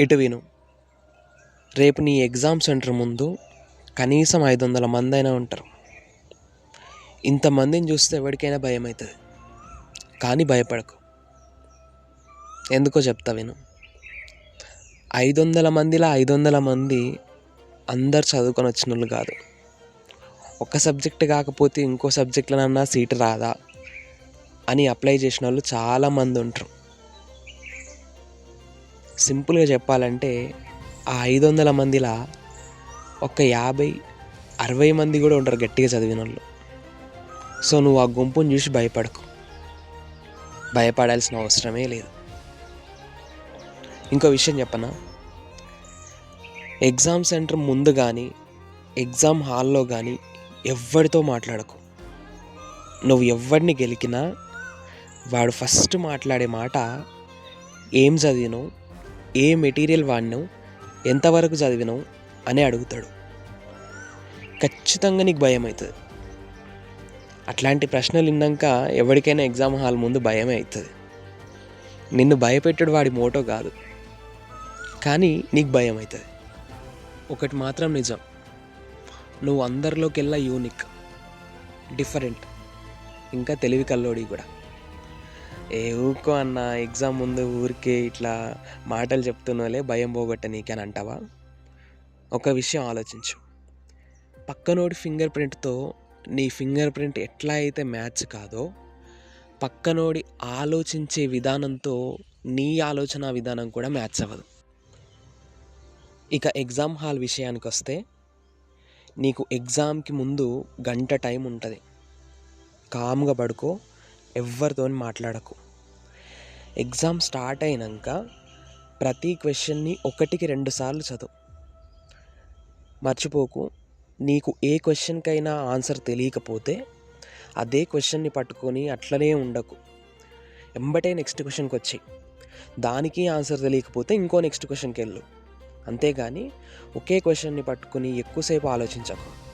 ఇటు విను. రేపు నీ ఎగ్జామ్ సెంటర్ ముందు కనీసం ఐదు వందల మంది అయినా ఉంటారు. ఇంతమందిని చూస్తే ఎవరికైనా భయం అవుతుంది కానీ భయపడకు. ఎందుకో చెప్తా విను. ఐదు వందల మందిలో ఐదు వందల మంది అందరు చదువుకొని వచ్చిన వాళ్ళు కాదు. ఒక సబ్జెక్ట్ కాకపోతే ఇంకో సబ్జెక్ట్లనన్నా సీట్ రాదా అని అప్లై చేసిన వాళ్ళు చాలామంది ఉంటారు. సింపుల్గా చెప్పాలంటే ఆ ఐదు వందల మందిలా ఒక యాభై అరవై మంది కూడా ఉంటారు గట్టిగా చదివిన వాళ్ళు. సో నువ్వు ఆ గుంపుని చూసి భయపడకు. భయపడాల్సిన అవసరమే లేదు. ఇంకో విషయం చెప్పనా? ఎగ్జామ్ సెంటర్ ముందు కానీ ఎగ్జామ్ హాల్లో కానీ ఎవరితో మాట్లాడకు. నువ్వు ఎవరిని గెలికినా వాడు ఫస్ట్ మాట్లాడే మాట ఏం చదివినావు ఏ మెటీరియల్ వాడినావు? ఎంతవరకు చదివినావు? అని అడుగుతాడు. ఖచ్చితంగా నీకు భయం అవుతుంది. అట్లాంటి ప్రశ్నలు విన్నాక ఎవరికైనా ఎగ్జామ్ హాల్ ముందు భయమే అవుతుంది. నిన్ను భయపెట్టడు వాడి మోటో కాదు. కానీ నీకు భయం అవుతుంది. ఒకటి మాత్రం నిజం. నువ్వు అందరిలోకెల్లా యూనిక్ డిఫరెంట్ ఇంకా తెలివి కల్లోడి కూడా. ఏ ఊకో అన్న ఎగ్జామ్ ముందు ఊరికే ఇట్లా మాటలు చెప్తున్నోలే భయం పోగొట్ట నీకని అంటావా? ఒక విషయం ఆలోచించు. పక్కనోడి ఫింగర్ ప్రింట్తో నీ ఫింగర్ ప్రింట్ ఎట్లా అయితే మ్యాచ్ కాదో పక్కనోడి ఆలోచించే విధానంతో నీ ఆలోచన విధానం కూడా మ్యాచ్ అవ్వదు. ఇక ఎగ్జామ్ హాల్ విషయానికి వస్తే నీకు ఎగ్జామ్కి ముందు గంట టైం ఉంటుంది. కామ్గా పడుకో ఎవరితో మాట్లాడకు. ఎగ్జామ్ స్టార్ట్ అయినాక ప్రతి క్వశ్చన్ని ఒకటికి రెండు సార్లు చదువు. మర్చిపోకు నీకు ఏ క్వశ్చన్కైనా ఆన్సర్ తెలియకపోతే అదే క్వశ్చన్ని పట్టుకొని అట్లనే ఉండకు. ఎంబటే నెక్స్ట్ క్వశ్చన్కి వచ్చి దానికి ఆన్సర్ తెలియకపోతే ఇంకో నెక్స్ట్ క్వశ్చన్కి వెళ్ళు అంతేగాని ఒకే క్వశ్చన్ని పట్టుకుని ఎక్కువసేపు ఆలోచించకు.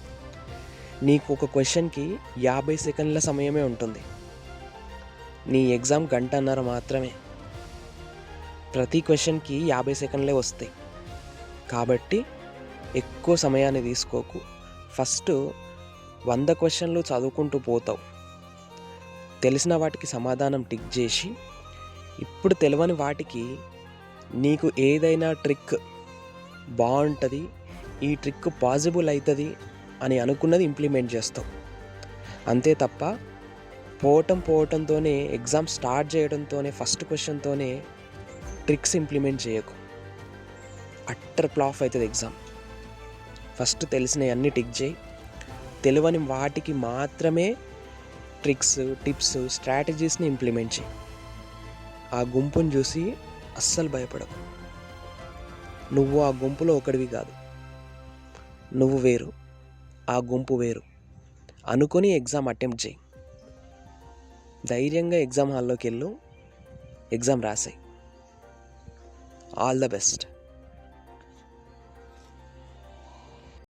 నీకు ఒక క్వశ్చన్కి యాభై సెకండ్ల సమయమే ఉంటుంది. నీ ఎగ్జామ్ గంటన్నర మాత్రమే. ప్రతి క్వశ్చన్కి యాభై సెకండ్లే వస్తాయి. కాబట్టి ఎక్కువ సమయాన్ని తీసుకోకు. ఫస్ట్ వంద క్వశ్చన్లు చదువుకుంటూ పోతావు. తెలిసిన వాటికి సమాధానం టిక్ చేసి ఇప్పుడు తెలియని వాటికి నీకు ఏదైనా ట్రిక్ బాగుంటుంది ఈ ట్రిక్ పాసిబుల్ అవుతుంది అని అనుకున్నది ఇంప్లిమెంట్ చేస్తావు. అంతే తప్ప పోవటం పోవటంతోనే ఎగ్జామ్ స్టార్ట్ చేయడంతోనే ఫస్ట్ క్వశ్చన్తోనే ట్రిక్స్ ఇంప్లిమెంట్ చేయకు. అట్టర్ ప్లాఫ్ అవుతుంది ఎగ్జామ్ ఫస్ట్ తెలిసినవి అన్నీ టిక్ చేయి. తెలియని వాటికి మాత్రమే ట్రిక్స్ టిప్స్ స్ట్రాటజీస్ని ఇంప్లిమెంట్ చేయి. ఆ గుంపుని చూసి అస్సలు భయపడకు. నువ్వు ఆ గుంపులో ఒకడివి కాదు. నువ్వు వేరు. ఆ గుంపు వేరు. అనుకొని ఎగ్జామ్ అటెంప్ట్ చేయి. ధైర్యంగా ఎగ్జామ్ హాల్లోకి వెళ్ళు. ఎగ్జామ్ రాసాయి. All the best.